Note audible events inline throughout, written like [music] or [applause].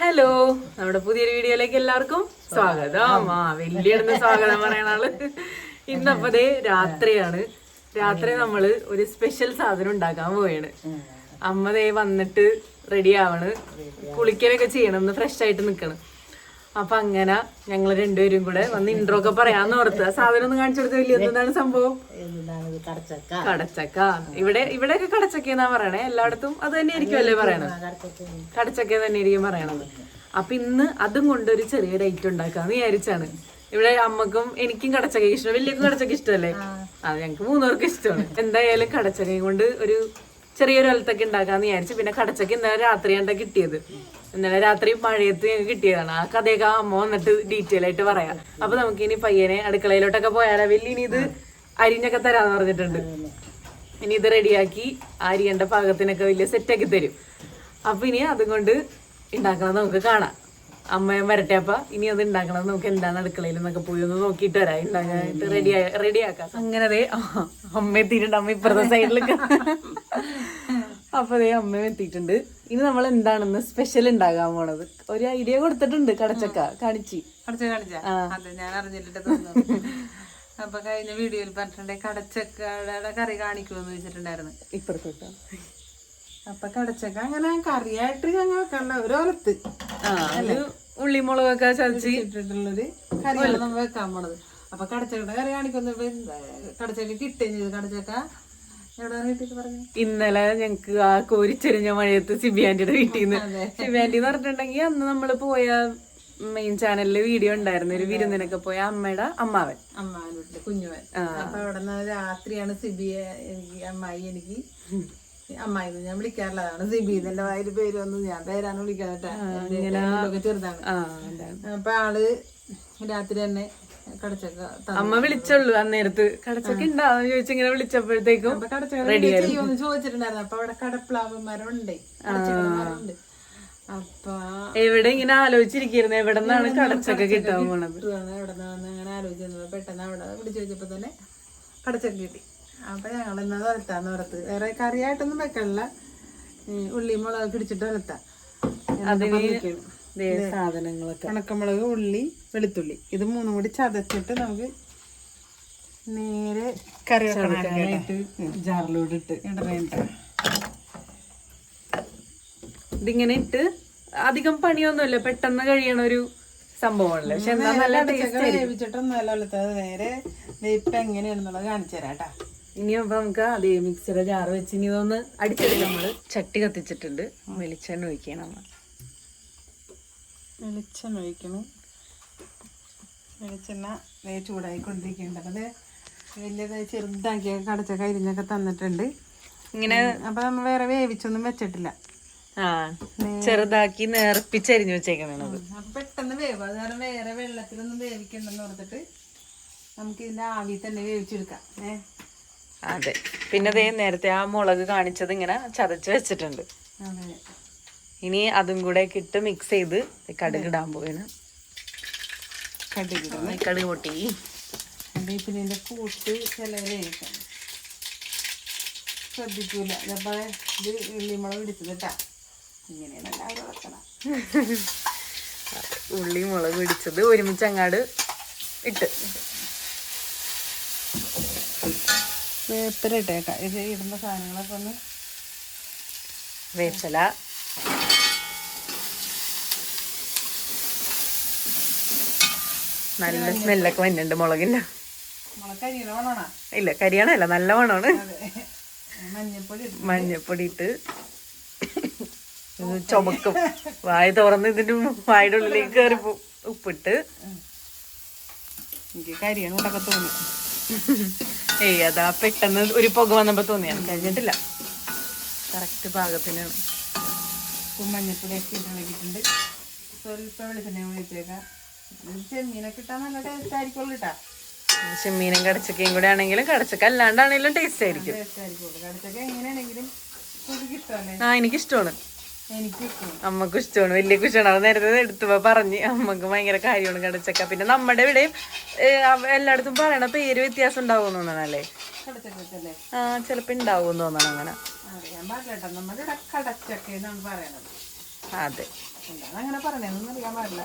Hello നമ്മുടെ പുതിയൊരു വീഡിയോയിലേക്ക് എല്ലാവർക്കും സ്വാഗതം. ആ വലിയ സ്വാഗതം പറയണ ആൾ. ഇന്നപ്പതേ രാത്രിയാണ്. രാത്രി നമ്മൾ ഒരു സ്പെഷ്യൽ സാധനം ഉണ്ടാക്കാൻ പോവാണ്. അമ്മ ദേ വന്നിട്ട് റെഡി ആവണ്. കുളിക്കലൊക്കെ ചെയ്യണം. ഒന്ന് ഫ്രഷ് ആയിട്ട് നിക്കണം. അപ്പൊ അങ്ങനെ ഞങ്ങൾ രണ്ടുപേരും കൂടെ വന്ന് ഇൻട്രോ ഒക്കെ പറയാന്ന് ഓർത്ത്. സാധനം ഒന്ന് കാണിച്ചു കൊടുത്ത വലിയ എന്താണ് സംഭവം? കടച്ചക്ക? കടച്ചക്ക. ഇവിടെ ഇവിടെയൊക്കെ കടച്ചക്ക എന്നാ പറയണേ. എല്ലായിടത്തും അത് തന്നെ ആയിരിക്കുമല്ലേ പറയണത് കടച്ചക്ക തന്നെ. ആയിരിക്കും പറയണത്. അപ്പൊ ഇന്ന് അതും കൊണ്ട് ഒരു ചെറിയ ഡേറ്റ് ഉണ്ടാക്കാന്ന് വിചാരിച്ചാണ്. ഇവിടെ അമ്മക്കും എനിക്കും കടച്ചക്ക ഇഷ്ടം. വലിയക്കും കടച്ചക്ക ഇഷ്ടമല്ലേ? അത് ഞങ്ങക്ക് മൂന്നുപേർക്കും ഇഷ്ടമാണ്. എന്തായാലും കടച്ചക്കയും കൊണ്ട് ഒരു ചെറിയൊരു അലത്തൊക്കെ ഉണ്ടാക്കാന്ന് വിചാരിച്ചു. പിന്നെ കടച്ചൊക്കെ ഇന്നലെ രാത്രി രാത്രിയാണ് കിട്ടിയത്? ഇന്നലെ രാത്രി മഴയത്ത് ഞങ്ങൾക്ക് കിട്ടിയതാണ്. ആ കഥയൊക്കെ അമ്മ വന്നിട്ട് ഡീറ്റെയിൽ ആയിട്ട് പറയാം. അപ്പൊ നമുക്ക് ഇനി പയ്യനെ അടുക്കളയിലോട്ടൊക്കെ പോയാലോ വലിയ ഇനി ഇത് അരിഞ്ഞൊക്കെ തരാന്ന് പറഞ്ഞിട്ടുണ്ട്. ഇനി ഇത് റെഡിയാക്കി അരിയേണ്ട പാകത്തിനൊക്കെ വലിയ സെറ്റാക്കി തരും. അപ്പൊ ഇനി അതും കൊണ്ട് ഉണ്ടാക്കണം നമുക്ക് കാണാം. അമ്മയും വരട്ടെ അപ്പൊ. ഇനി അത് ഉണ്ടാക്കണം നമുക്ക് എന്താണ് അടുക്കളയിൽ എന്നൊക്കെ പോയി ഒന്ന് നോക്കിയിട്ട് വരാം. ഉണ്ടാക്കാനായിട്ട് റെഡി റെഡിയാക്കാം അങ്ങനെ അമ്മ എത്തിയിട്ടുണ്ട്. അമ്മ ഇപ്പുറത്തെ സൈഡിലൊക്കെ അപ്പൊ അതേ അമ്മയും എത്തിയിട്ടുണ്ട് ഇനി നമ്മൾ എന്താണെന്ന് സ്പെഷ്യൽ ഉണ്ടാകാൻ പോണത്? ഒരു ഐഡിയ കൊടുത്തിട്ടുണ്ട് കടച്ചക്ക കാണിച്ചി. ഞാൻ അറിഞ്ഞിട്ട് അപ്പൊ കഴിഞ്ഞ വീഡിയോയിൽ പറഞ്ഞിട്ടുണ്ടെ കടച്ചക്കയുടെ കറി കാണിക്കുമെന്ന് വെച്ചിട്ടുണ്ടായിരുന്നു. ഇപ്പുറത്തോട്ട്. അപ്പൊ കടച്ചക്ക അങ്ങനെ കറിയായിട്ട് ഞങ്ങൾ വെക്കണ്ട ഒരു ഒലത്ത് ഉള്ളിമുളകൊക്കെ ചതച്ച്. ഇട്ടിട്ടുള്ളൊരു കറിയാണ് നമ്മൾ വെക്കാൻ പോണത്. അപ്പൊ കടച്ചക്കയുടെ കറി കാണിക്കുന്നത് കടച്ചക്ക കിട്ടുകയും ചെയ്തു. കടച്ചക്ക ഇന്നലെ ഞങ്ങക്ക് ആ കോരിച്ചെരിഞ്ഞ മഴയത്ത് സിബിയാന്റിയുടെ വീട്ടിൽ നിന്ന് സിബിയാന്റി എന്ന് പറഞ്ഞിട്ടുണ്ടെങ്കിൽ അന്ന് നമ്മൾ പോയ മെയിൻ ചാനലിൽ വീഡിയോ ഉണ്ടായിരുന്നു. ഒരു വിരുന്നിനൊക്കെ പോയ അമ്മയുടെ അമ്മാവൻ. അമ്മാവനുണ്ട് കുഞ്ഞുവൻ അപ്പൊ അവിടെ നിന്ന് രാത്രിയാണ് സിബിയെ എനിക്ക് അമ്മായി എനിക്ക് അമ്മായി ഞാൻ വിളിക്കാറുള്ളതാണ് സിബി എന്റെ വായിൽ പേര് വന്നു ഞാൻ പേരാണ് വിളിക്കാറട്ടെ ചെറുതാണ്. അപ്പൊ ആൾ രാത്രി തന്നു. അമ്മ വിളിച്ചുള്ളൂ അന്നേരത്ത്. കടച്ചൊക്കെ ഉണ്ടാവും ചോദിച്ചിങ്ങനെ വിളിച്ചപ്പോഴത്തേക്കും അപ്പൊ ചോദിച്ചിട്ടുണ്ടായിരുന്നു. അവിടെ കടപ്ലാവ് മരമുണ്ട് അപ്പൊ എവിടെ ഇങ്ങനെ ആലോചിച്ചിരിക്കുന്നു എവിടെ നിന്നാണ് കടച്ചൊക്കെ കിട്ടാൻ പോണത്? എവിടെ നിന്ന് അങ്ങനെ ആലോചിച്ചത് പെട്ടെന്ന് അവിടെ വിളിച്ചു ചോദിച്ചപ്പോ തന്നെ കടച്ചക്ക കിട്ടി. അപ്പൊ ഞങ്ങൾ എന്നാ വലത്താന്ന് ഓർത്ത്. വേറെ കറിയായിട്ടൊന്നും വെക്കണില്ല. ഉള്ളിയും ഉള്ളി മുളക് പിടിച്ചിട്ട് വലത്താം അതിന് സാധനങ്ങളൊക്കെ. ഉണക്കമുളക് ഉള്ളി വെളുത്തുള്ളി. ഇത് മൂന്നും കൂടി ചതച്ചിട്ട് നമുക്ക് നേരെ കറി വെക്കാനായിട്ട് ജാറിലോട്ട് ഇട്ട് ഇടണേണ്ട ഇതിങ്ങനെ ഇട്ട് അധികം പണിയൊന്നുമില്ല. പെട്ടെന്ന് കഴിയണ ഒരു സംഭവമല്ലേ പക്ഷെ എന്താ നല്ല ടേസ്റ്റ് വേവിച്ചിട്ടൊന്നും അല്ല വലുത്തത് നേരെ ദേ ഇപ്പൊ എങ്ങനെയാണെന്നുള്ളത് കാണിച്ചു തരാം കേട്ടാ. ഇനി അപ്പൊ നമുക്ക് അതേ മിക്സിയുടെ ജാറ് വെച്ച് ഇനി ഇതൊന്ന് അടിച്ചെടുക്കാം. നമ്മൾ ചട്ടി കത്തിച്ചിട്ടുണ്ട്. വെളിച്ചെണ്ണ ഒഴിക്കണം. വെളിച്ചെണ്ണ ഒഴിക്കണം വെളിച്ചെണ്ണ ദേ ചൂടായിക്കൊണ്ടിരിക്കുന്നുണ്ട്. അപ്പം അത് വലിയത് ചെറുതാക്കിയ കടച്ച കരിഞ്ഞൊക്കെ തന്നിട്ടുണ്ട്. ഇങ്ങനെ അപ്പൊ നമ്മൾ വേറെ വേവിച്ചൊന്നും വെച്ചിട്ടില്ല. ചെറുതാക്കി നേർപ്പിച്ചരിഞ്ഞു വെച്ചേക്കണത് പെട്ടെന്ന് വേവ്. അത് കാരണം വേറെ വെള്ളത്തിലൊന്നും വേവിക്കണ്ടെന്ന് ഓർത്തിട്ട് നമുക്ക് ഇതിന്റെ ആവി തന്നെ വേവിച്ചെടുക്കാം. ഏ? അതെ. പിന്നെ ദേ നേരത്തെ ആ മുളക് കാണിച്ചത് ഇങ്ങനെ ചതച്ച് വെച്ചിട്ടുണ്ട്. അതെ. ഇനി അതും കൂടെ ഇട്ട് മിക്സ് ചെയ്ത് കടുക് ഇടാൻ പോവാണ്. കടുകിടും കടുക് പൊട്ടി. ഇതിന്റെ കൂട്ട് ചിലവരെ ശ്രദ്ധിക്കൂല. അതേപോലെ ഇത് ഉള്ളിമുളക് പിടിച്ചത് കേട്ടാ ഇങ്ങനെയാണ് എല്ലാവരും വെക്കണം. ഉള്ളി മുളക് പിടിച്ചത് ഒരുമിച്ച് അങ്ങാട് ഇട്ട്. വേപ്പില ഇട്ടേക്കാം. ഇത് ഇടുന്ന സാധനങ്ങളൊക്കെ ഒന്ന് വേപ്പില. നല്ല സ്മെല്ലൊക്കെ വരുന്നുണ്ട് മുളകിന്റെ മുളക് കരിയണ വേണോണ ഇല്ല കരിയാണല്ല നല്ല മണമാണ് മഞ്ഞപ്പൊടി ഇട്ടു ചുമക്കും. വായ തുറന്ന് ഇതിന്റെ വായുടെ ഉള്ളിലേക്ക് കയറി. ഉപ്പിട്ട്. എനിക്ക് കരിയണ കൊണ്ടൊക്കെ തോന്നി. ഏയ് അതാ പെട്ടെന്ന് ഒരു പുക വന്നപ്പോ തോന്നിയാണ് കഴിഞ്ഞിട്ടില്ല. കറക്റ്റ് പാകത്തിനാണ് മഞ്ഞപ്പൊടി ഒക്കെ ഇട്ടിട്ടുണ്ട് സ്വല്പ സ്വല്പം വെളിച്ചെണ്ണ ഒഴിച്ചേക്കാം നല്ല ടേസ്റ്റ് ആയിരിക്കുള്ളൂ കേട്ടാ ചെമ്മീനും കടച്ചക്കയും കൂടെ ആണെങ്കിലും കടച്ചക്ക. അല്ലാണ്ടാണെങ്കിലും ടേസ്റ്റ് ആയിരിക്കും. കടിച്ചൊക്കെ എങ്ങനെയാണെങ്കിലും ആ എനിക്കിഷ്ടമാണ് എനിക്ക് ഇഷ്ടമാണ്. അമ്മക്കും ഇഷ്ടമാണ്. വലിയ കുഷ്ടമാണ് അത് നേരത്തെ എടുത്തപ്പോ പറഞ്ഞ് അമ്മയ്ക്ക് ഭയങ്കര കാര്യമാണ് കടച്ചക്ക. പിന്നെ നമ്മുടെ ഇവിടെയും എല്ലായിടത്തും പറയണ പേര് വ്യത്യാസം ഉണ്ടാവും തോന്നണല്ലേ ആ ചിലപ്പോ ഉണ്ടാവും തോന്നണം അങ്ങനെ. അതെ. അങ്ങനെ അറിയാൻ പാടില്ല.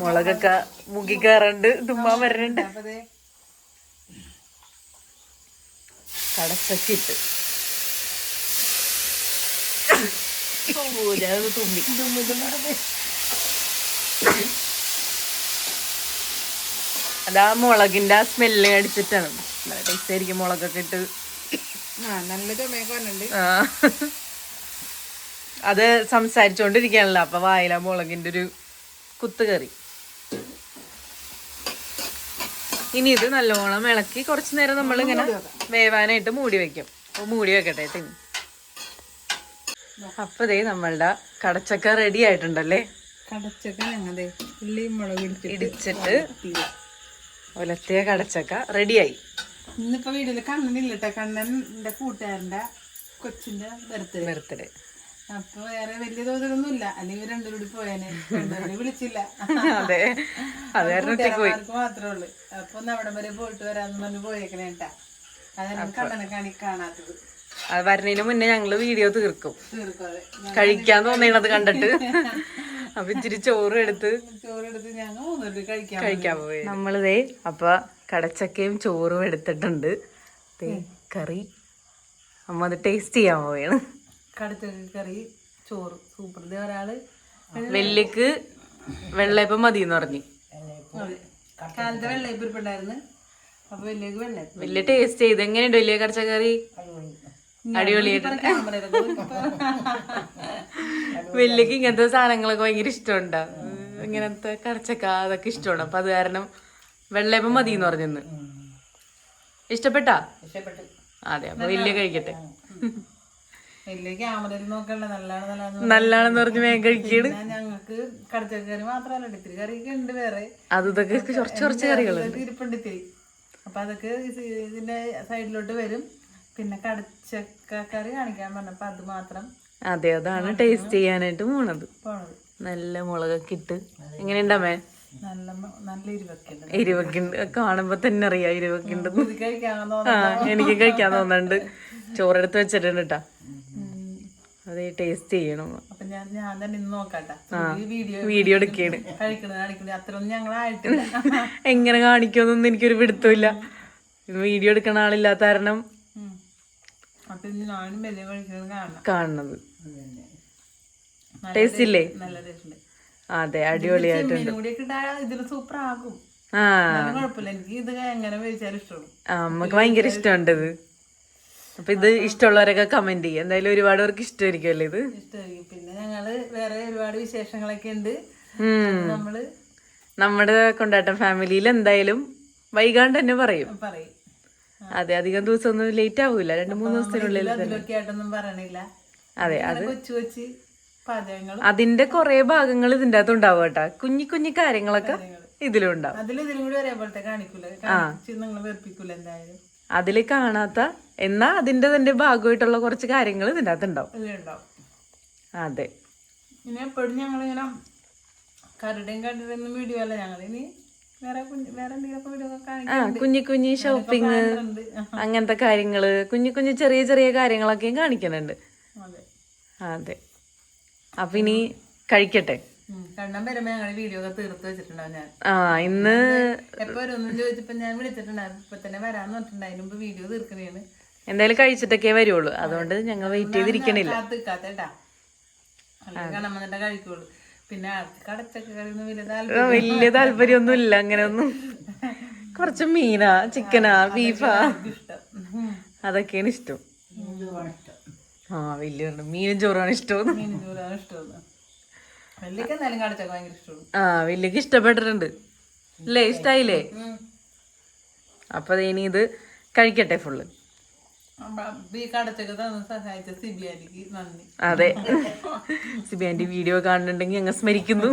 മുളകൊക്കെ മുക്കി കയറണ്ട് തുമ്മാൻ വരണുണ്ട്. കടച്ചിട്ട് കടച്ചൊക്കെ ഇട്ട്. തുമ്പി അതാ മുളകിന്റെ ആ സ്മെല്ല് അടിച്ചിട്ടാണ്. നല്ല ടേസ്റ്റ് ആയിരിക്കും മുളകൊക്കെ ഇട്ട്. ആ നല്ല ചുമയൊക്കെ വന്നിട്ടുണ്ട്. ആ. അത് സംസാരിച്ചോണ്ടിരിക്കാണല്ലോ അപ്പൊ വായില മുളകിന്റെ ഒരു കുത്ത് കറി. ഇനി ഇത് നല്ലോണം ഇളക്കി കുറച്ചു നേരം നമ്മൾ ഇങ്ങനെ വേവാനായിട്ട് മൂടി വെക്കും. അപ്പൊ മൂടി വെക്കട്ടെ കേട്ടോ ഇനി. അപ്പൊ ദേ നമ്മളുടെ കടച്ചക്ക റെഡി ആയിട്ടുണ്ടല്ലേ? കടച്ചൊക്കെ ഉള്ളിയും മുളക് ഇടിച്ചിട്ട് ഒലത്തിയ കടച്ചക്ക റെഡിയായി ഇന്നിപ്പോ വീട്ടിൽ കണ്ണനില്ലട്ടെ കണ്ണൻ കണ്ണന്റെ കൂട്ടുകാരന്റെ കൊച്ചിന്റെ ബർത്ത്ഡേ ബർത്ത്ഡേ അപ്പൊ വേറെ വലിയ തോതിലൊന്നും ഇല്ല അല്ലെങ്കിൽ രണ്ടും കൂടി പോയാനെ. രണ്ടുപേരെ വിളിച്ചില്ല. അതെ. അതെ മാത്രമേ ഉള്ളൂ. അപ്പൊ ഒന്ന് അവിടം വരെ പോയിട്ട് വരാന്ന് പറഞ്ഞ് പോയേക്കണേ കേട്ടാ. അതാണ് കണ്ണനെ കാണി കാണാത്തത്. അത് വരുന്നതിന് മുന്നേ ഞങ്ങൾ വീഡിയോ തീർക്കും. കഴിക്കാൻ തോന്നിയത് കണ്ടിട്ട്. [laughs] അപ്പൊ ഇച്ചിരി ചോറ് എടുത്ത് കഴിക്കാൻ പോയി നമ്മളിതേ അപ്പൊ കടച്ചക്കയും ചോറും എടുത്തിട്ടുണ്ട്. കറി. അമ്മ അത് ടേസ്റ്റ് ചെയ്യാൻ പോവുകയാണ്. കടുത്തൊക്കെ കറി ചോറ്. സൂപ്പർ ഇത് ഒരാൾ വെള്ളിക്ക് വെള്ളയപ്പം മതി എന്ന് പറഞ്ഞു. കാലത്തെ വെള്ളയപ്പിരിപ്പുണ്ടായിരുന്നു അപ്പൊ വലിയ വെള്ളയപ്പ്. വലിയ ടേസ്റ്റ് ചെയ്ത് എങ്ങനെയുണ്ട് വലിയ കടച്ചക്കറി? വെല്ലിക്ക് [laughs] വലിയക്ക് ഇങ്ങനത്തെ സാധനങ്ങളൊക്കെ ഭയങ്കര ഇഷ്ടമുണ്ടാ. ഇങ്ങനത്തെ കടച്ചക്ക അതൊക്കെ ഇഷ്ടമാണ്. അപ്പൊ അത് കാരണം വെള്ളയപ്പം മതി എന്ന് പറഞ്ഞിരുന്നു ഇഷ്ടപ്പെട്ടാ? അതെ അപ്പൊ വലിയ കഴിക്കട്ടെ. നല്ലാണെന്ന് പറഞ്ഞ് വേഗം കഴിക്കാണ്. ഞങ്ങൾക്ക് കറി മാത്രമല്ല ഇത്തിരി കറിയൊക്കെ ഉണ്ട് വേറെ. അത് ഇതൊക്കെ കുറച്ച് കുറച്ച് കറികൾ ഇതൊക്കെ ഇരിപ്പുണ്ട് ഇത്തിരി. അപ്പൊ അതൊക്കെ ഇതിന്റെ സൈഡിലോട്ട് വരും. പിന്നെ കടച്ചക്ക കറി കാണിക്കാൻ പറഞ്ഞപ്പോ അത് മാത്രം അതെ അതാണ് ടേസ്റ്റ് ചെയ്യാനായിട്ട് പോണത്. നല്ല മുളകൊക്കെ ഇട്ട്. എങ്ങനെയുണ്ടമ്മേ നല്ല മ- നല്ല ഇരുവൊക്കെ ഇരുവക്കുണ്ട് ഇരുവൊക്കെ കാണുമ്പോ തന്നെ അറിയാം ഇരുവക്കുണ്ട് എനിക്ക് കഴിക്കാൻ തോന്നുന്നുണ്ട്. ചോറെടുത്ത് വെച്ചിട്ടുണ്ട് കേട്ടാ അതെ ടേസ്റ്റ് ചെയ്യണം. അപ്പൊ ഞാൻ ഞാൻ തന്നെ ഇന്ന് നോക്കാട്ടെ. ഈ വീഡിയോ വീഡിയോ എടുക്കുകയാണ് കഴിക്കണത് കാണിക്കണത് അത്രയൊന്നും ഞങ്ങളായിട്ടില്ല. [laughs] എങ്ങനെ കാണിക്കുമെന്നൊന്നും എനിക്കൊരു പിടുത്തമില്ല വീഡിയോ എടുക്കണ ആളില്ലാത്ത കാരണം കാണണത് ടേസ്റ്റ് ഇല്ലേ? അതെ അടിപൊളിയായിട്ടുണ്ട്. സൂപ്പർ ആകും. ആ. നമുക്ക് കുഴപ്പമില്ല. എനിക്ക് ഇത് എങ്ങനെ കഴിച്ചാലും ഇഷ്ടപ്പെടും ആ, അമ്മയ്ക്ക് ഭയങ്കര ഇഷ്ടമുണ്ട് ഇത്. അപ്പൊ ഇത് ഇഷ്ടമുള്ളവരൊക്കെ കമന്റ് ചെയ്യും. എന്തായാലും ഒരുപാട് പേർക്ക് ഇഷ്ടമായിരിക്കുമല്ലേ ഇത്? ഇഷ്ടമായിരിക്കും. പിന്നെ ഞങ്ങൾ വേറെ ഒരുപാട് വിശേഷങ്ങളൊക്കെ ഉണ്ട്. നമ്മൾ നമ്മുടെ കൊണ്ടാട്ടം ഫാമിലിയിൽ എന്തായാലും വൈകാണ്ട് തന്നെ പറയും. പറയും. അതെ അധികം ദിവസം ഒന്നും ലേറ്റ് ആവൂല. രണ്ട് മൂന്ന് ദിവസത്തിനുള്ളിൽ അതെ അത് കൊച്ചു കൊച്ചു പാചകങ്ങളും അതിന്റെ കുറെ ഭാഗങ്ങൾ ഇതിന്റെ അകത്ത് ഉണ്ടാവും കേട്ടാ. കുഞ്ഞി കുഞ്ഞി കാര്യങ്ങളൊക്കെ ഇതിലുണ്ടാവും അതിലും ഇതിലും കൂടി ഒരേപോലത്തെ കാണിക്കൂല. കാണിച്ച് നിങ്ങൾ വെറുപ്പിക്കൂല എന്തായാലും. അതിൽ കാണാത്ത എന്നാ അതിന്റെ തന്നെ ഭാഗമായിട്ടുള്ള കുറച്ച് കാര്യങ്ങൾ ഇതിന്റെ അകത്ത് ഉണ്ടാവും ഇതിലുണ്ടാവും. അതെ. എപ്പോഴും ഞങ്ങളിങ്ങനെ വീഡിയോ അല്ല ഞങ്ങൾ ഇനി ആ കുഞ്ഞു കുഞ്ഞു ഷോപ്പിംഗ് അങ്ങനത്തെ കാര്യങ്ങൾ കുഞ്ഞു കുഞ്ഞു ചെറിയ ചെറിയ കാര്യങ്ങളൊക്കെയും കാണിക്കുന്നുണ്ട്. അതെ. അപ്പൊ ഇനി കഴിക്കട്ടെ. വരുമ്പോ വീഡിയോ ഒക്കെ തീർത്ത് വെച്ചിട്ടുണ്ടാവും ഞാൻ. ആ ഇന്ന് എപ്പോ വരുമെന്ന് ചോദിച്ചപ്പോ ഞാൻ വിളിച്ചിട്ടുണ്ടായിരുന്നു. ഇപ്പൊ തന്നെ വരാന്ന് പറഞ്ഞിട്ടുണ്ട്. അതിന് മുമ്പ് വീഡിയോ എന്തായാലും കഴിച്ചിട്ടൊക്കെ വരുള്ളൂ അതുകൊണ്ട് ഞങ്ങൾ വെയിറ്റ് ചെയ്തിരിക്കണില്ല. കാത്തിക്കാത്തേട്ടാ അല്ലെങ്കിൽ കണ്ണം വന്നിട്ടേ കഴിക്കുള്ളൂ. പിന്നെ ആൾക്ക് കടച്ചക്ക കറി ഒന്നും വലിയ താല്പര്യം വലിയ താല്പര്യമൊന്നും ഇല്ല. അങ്ങനെ ഒന്നും കുറച്ച് മീനാ ചിക്കനാ ബീഫാ. അതൊക്കെയാണ് ഇഷ്ടം. ആ വലിയ മീനും ചോറാണ് ഇഷ്ടം. മീൻ ചോറാണ് ഇഷ്ടം വലിയൊക്കെ എന്തായാലും കടച്ചക്ക ഭയങ്കര ഇഷ്ടമാണ് ആ വലിയക്ക് ഇഷ്ടപ്പെട്ടിട്ടുണ്ട്. അല്ലേ ഇഷ്ടായില്ലേ? അപ്പൊ ഇനി ഇത് കഴിക്കട്ടെ ഫുള്ള് അതെ. സിബിയാന്റെ വീഡിയോ കാണുന്നുണ്ടെങ്കിൽ ഞങ്ങൾ സ്മരിക്കുന്നു.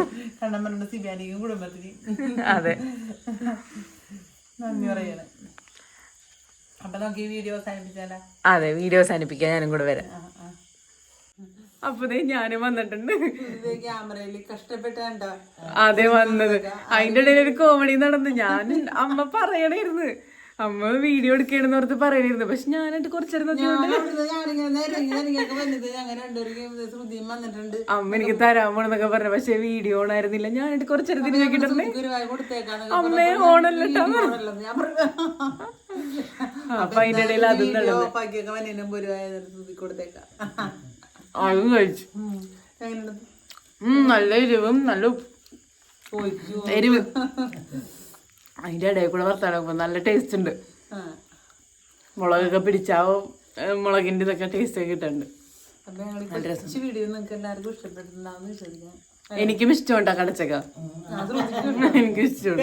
അതെ. അതെ വീഡിയോ അവസാനിപ്പിക്കാൻ ഞാനും കൂടെ വരാം. ആ ആ അപ്പൊ ദേ ഞാനും വന്നിട്ടുണ്ട്. അതെ വന്നത്. അതിന്റെ ഇടയിൽ ഒരു കോമഡി നടന്നു. ഞാൻ അമ്മ പറയണായിരുന്നു. അമ്മ വീഡിയോ എടുക്കണെന്ന് ഓർത്ത് പറയണിരുന്നു പക്ഷെ ഞാനായിട്ട് കുറച്ചേരം നോക്കിയോണ്ട് ഞാനവിടുന്ന് ഞാനിങ്ങനെ നേരങ്ങി നേരങ്ങിയൊക്കെ വന്നത്. ഞങ്ങൾ രണ്ടുപേരും ശ്രുതിയും വന്നിട്ടുണ്ട്. അമ്മ എനിക്ക് തരാൻ പോണെന്നൊക്കെ പറഞ്ഞു. പക്ഷെ വീഡിയോ ഓണായിരുന്നില്ല ഞാനായിട്ട് കുറച്ചേരം തിരിഞ്ഞു അമ്മേ ഓണല്ലോ. അപ്പൊ അതിന്റെ ഇടയിൽ അതും അതും കഴിച്ചു നല്ല എരിവും നല്ല എരിവ്. അതിന്റെ ഇടയിൽ കൂടെ വർത്താനം നല്ല ടേസ്റ്റ് ഉണ്ട്. മുളകൊക്കെ പിടിച്ചാവും മുളകിന്റെ ഇതൊക്കെ ടേസ്റ്റ് ഒക്കെ കിട്ടുന്നുണ്ട് കുറച്ച് വീഡിയോ നിങ്ങൾക്ക് എല്ലാവർക്കും ഇഷ്ടപ്പെട്ടിട്ടുണ്ടാവും വിശ്വസിക്കാം എനിക്കും ഇഷ്ടമുണ്ടാ കടച്ചക്ക. എനിക്കും ഇഷ്ടമുണ്ട്.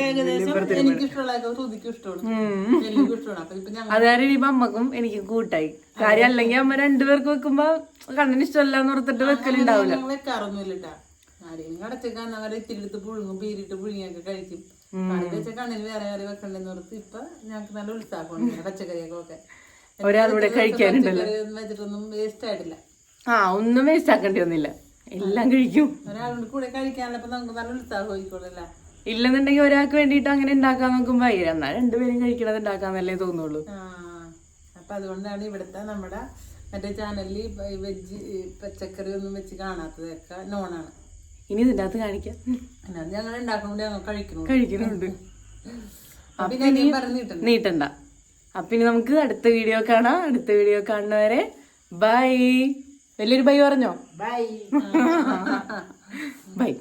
അപ്പൊ ഇപ്പൊ ഇനിയിപ്പോ അമ്മക്കും എനിക്ക് കൂട്ടായി. കാര്യം അല്ലെങ്കിൽ അമ്മ രണ്ടുപേർക്ക് വെക്കുമ്പോ കണ്ണിന് ഇഷ്ടമല്ല എന്ന് ഓർത്തിട്ട് വെക്കലുണ്ടാവില്ല ഞങ്ങൾ വെക്കാറൊന്നുമില്ല കേട്ടാ ആരെയും കടച്ചൊക്കെ അവരെ ഇത്തിരി എടുത്ത് പുഴുങ്ങും പീരിട്ട് പുഴുങ്ങിയൊക്കെ കഴിക്കും. കറി വെച്ച കണ്ണിന് വേറെ വെക്കണ്ടെന്ന് ഓർത്ത് ഇപ്പൊ ഞങ്ങൾക്ക് നല്ല പച്ചക്കറിയൊക്കെ കഴിക്കാനുണ്ടല്ലോ വെച്ചിട്ടൊന്നും വേസ്റ്റ് ആയിട്ടില്ല. ആ ഒന്നും വേസ്റ്റ് ആക്കേണ്ടി വന്നില്ല. എല്ലാം കഴിക്കും. ഒരാളുടെ കൂടെ നമുക്ക് നല്ല ഇല്ലെന്നുണ്ടെങ്കിൽ ഒരാൾക്ക് വേണ്ടിയിട്ട് അങ്ങനെ ഉണ്ടാക്കാൻ നോക്കുമ്പോ അയ്യ എന്നാ രണ്ടുപേരും കഴിക്കണത് ഉണ്ടാക്കാന്നല്ലേ തോന്നുള്ളൂ. അപ്പൊ അതുകൊണ്ടാണ് ഇവിടുത്തെ നമ്മുടെ മറ്റേ ചാനലിൽ വെജ് പച്ചക്കറി ഒന്നും വെച്ച് കാണാത്തതൊക്കെ നോണാണ് ഇനി ഇതിന്റെ അകത്ത് കാണിക്കാം. ഞങ്ങൾ ഉണ്ടാക്കുമ്പോൾ ഞങ്ങൾ കഴിക്കുന്നു കഴിക്കുന്നുണ്ട്. നീട്ടണ്ട. അപ്പൊ ഇനി നമുക്ക് അടുത്ത വീഡിയോ കാണാം. അടുത്ത വീഡിയോ കാണുന്നവരെ ബൈ. വലിയൊരു ബൈ പറഞ്ഞോ? ബൈ. [laughs] ബൈ.